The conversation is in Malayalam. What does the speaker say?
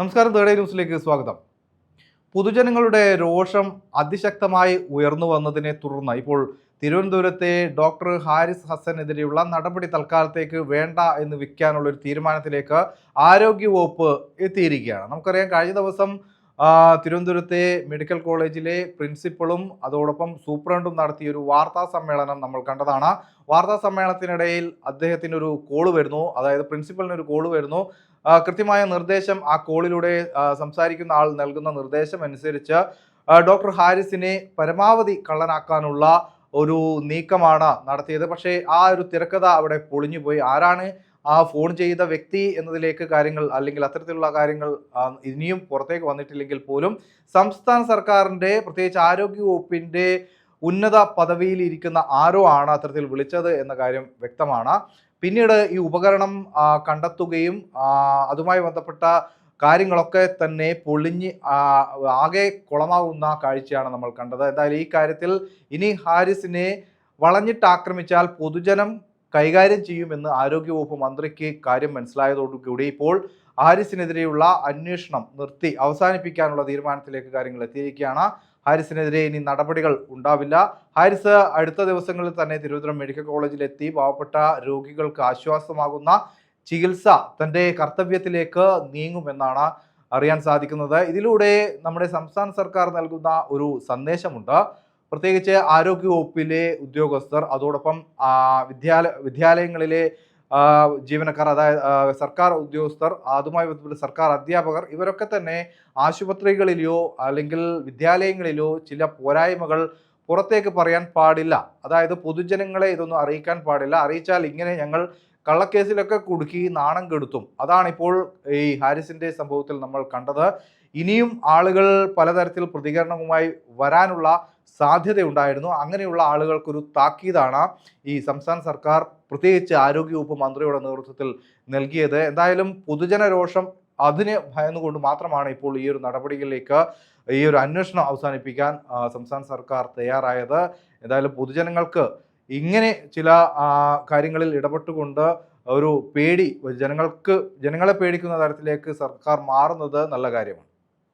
നമസ്കാരം തേർഡ് ന്യൂസിലേക്ക് സ്വാഗതം. പൊതുജനങ്ങളുടെ രോഷം അതിശക്തമായി ഉയർന്നു വന്നതിനെ തുടർന്ന് ഇപ്പോൾ തിരുവനന്തപുരത്തെ ഡോക്ടർ ഹാരിസ് ഹസനെതിരെയുള്ള നടപടി തൽക്കാലത്തേക്ക് വേണ്ട എന്ന് വിൽക്കാനുള്ള ഒരു തീരുമാനത്തിലേക്ക് ആരോഗ്യവകുപ്പ് എത്തിയിരിക്കുകയാണ്. നമുക്കറിയാം കഴിഞ്ഞ ദിവസം തിരുവനന്തപുരത്തെ മെഡിക്കൽ കോളേജിലെ പ്രിൻസിപ്പളും അതോടൊപ്പം സൂപ്രണ്ടും നടത്തിയ ഒരു വാർത്താ സമ്മേളനം നമ്മൾ കണ്ടതാണ്. വാർത്താ സമ്മേളനത്തിനിടയിൽ അദ്ദേഹത്തിന് ഒരു കോൾ വരുന്നു. അതായത് പ്രിൻസിപ്പലിന് ഒരു കോൾ വരുന്നു. കൃത്യമായ നിർദ്ദേശം ആ കോളിലൂടെ സംസാരിക്കുന്ന ആൾ നൽകുന്ന നിർദ്ദേശം അനുസരിച്ച് ഡോക്ടർ ഹാരിസിനെ പരമാവധി കള്ളനാക്കാനുള്ള ഒരു നീക്കമാണ് നടത്തിയത്. പക്ഷേ ആ ഒരു തിരക്കഥ അവിടെ പൊളിഞ്ഞുപോയി. ആരാണ് ആ ഫോൺ ചെയ്ത വ്യക്തി എന്നതിലേക്ക് കാര്യങ്ങൾ അല്ലെങ്കിൽ അത്തരത്തിലുള്ള കാര്യങ്ങൾ ഇനിയും പുറത്തേക്ക് വന്നിട്ടില്ലെങ്കിൽ പോലും സംസ്ഥാന സർക്കാരിന്റെ പ്രത്യേകിച്ച് ആരോഗ്യ വകുപ്പിന്റെ ഉന്നത പദവിയിൽ ഇരിക്കുന്ന ആരോ ആണ് അത്തരത്തിൽ വിളിച്ചത് എന്ന കാര്യം വ്യക്തമാണ്. പിന്നീട് ഈ ഉപകരണം കണ്ടെത്തുകയും അതുമായി ബന്ധപ്പെട്ട കാര്യങ്ങളൊക്കെ തന്നെ പൊളിഞ്ഞ് ആകെ കുളമാവുന്ന കാഴ്ചയാണ് നമ്മൾ കണ്ടത്. എന്തായാലും ഈ കാര്യത്തിൽ ഇനി ഹാരിസിനെ വളഞ്ഞിട്ട് ആക്രമിച്ചാൽ പൊതുജനം കൈകാര്യം ചെയ്യുമെന്ന് ആരോഗ്യവകുപ്പ് മന്ത്രിക്ക് കാര്യം മനസ്സിലായതോടുകൂടി ഇപ്പോൾ ഹാരിസിനെതിരെയുള്ള അന്വേഷണം നിർത്തി അവസാനിപ്പിക്കാനുള്ള തീരുമാനത്തിലേക്ക് കാര്യങ്ങൾ എത്തിയിരിക്കുകയാണ്. ഹാരിസിനെതിരെ ഇനി നടപടികൾ ഉണ്ടാവില്ല. ഹാരിസ് അടുത്ത ദിവസങ്ങളിൽ തന്നെ തിരുവനന്തപുരം മെഡിക്കൽ കോളേജിലെത്തി പാവപ്പെട്ട രോഗികൾക്ക് ആശ്വാസമാകുന്ന ചികിത്സ തന്റെ കർത്തവ്യത്തിലേക്ക് നീങ്ങുമെന്നാണ് അറിയാൻ സാധിക്കുന്നത്. ഇതിലൂടെ നമ്മുടെ സംസ്ഥാന സർക്കാർ നൽകുന്ന ഒരു സന്ദേശമുണ്ട്. പ്രത്യേകിച്ച് ആരോഗ്യവകുപ്പിലെ ഉദ്യോഗസ്ഥർ അതോടൊപ്പം വിദ്യാലയ വിദ്യാലയങ്ങളിലെ ജീവനക്കാർ അതായത് സർക്കാർ ഉദ്യോഗസ്ഥർ അതുമായി ബന്ധപ്പെട്ട സർക്കാർ അധ്യാപകർ ഇവരൊക്കെ തന്നെ ആശുപത്രികളിലെയോ അല്ലെങ്കിൽ വിദ്യാലയങ്ങളിലോ ചില പോരായ്മകൾ പുറത്തേക്ക് പറയാൻ പാടില്ല. അതായത് പൊതുജനങ്ങളെ ഇതൊന്നും അറിയിക്കാൻ പാടില്ല. അറിയിച്ചാൽ ഇങ്ങനെ ഞങ്ങൾ കള്ളക്കേസിലൊക്കെ കുടുക്കി നാണം കെടുത്തും. അതാണിപ്പോൾ ഈ ഹാരിസിന്റെ സംഭവത്തിൽ നമ്മൾ കണ്ടത്. ഇനിയും ആളുകൾ പലതരത്തിൽ പ്രതികരണവുമായി വരാനുള്ള സാധ്യതയുണ്ടായിരുന്നു. അങ്ങനെയുള്ള ആളുകൾക്കൊരു താക്കീതാണ് ഈ സംസ്ഥാന സർക്കാർ പ്രത്യേകിച്ച് ആരോഗ്യവകുപ്പ് മന്ത്രിയുടെ നേതൃത്വത്തിൽ നൽകിയത്. എന്തായാലും പൊതുജനരോഷം അതിനെ ഭയന്നുകൊണ്ട് മാത്രമാണ് ഇപ്പോൾ ഈ ഒരു നടപടികളിലേക്ക് ഈ ഒരു അന്വേഷണം അവസാനിപ്പിക്കാൻ സംസ്ഥാന സർക്കാർ തയ്യാറായത്. എന്തായാലും പൊതുജനങ്ങൾക്ക് ഇങ്ങനെ ചില കാര്യങ്ങളിൽ ഇടപെട്ടുകൊണ്ട് ഒരു പേടി ജനങ്ങൾക്ക് ജനങ്ങളെ പേടിക്കുന്ന തരത്തിലേക്ക് സർക്കാർ മാറുന്നത് നല്ല കാര്യമാണ്.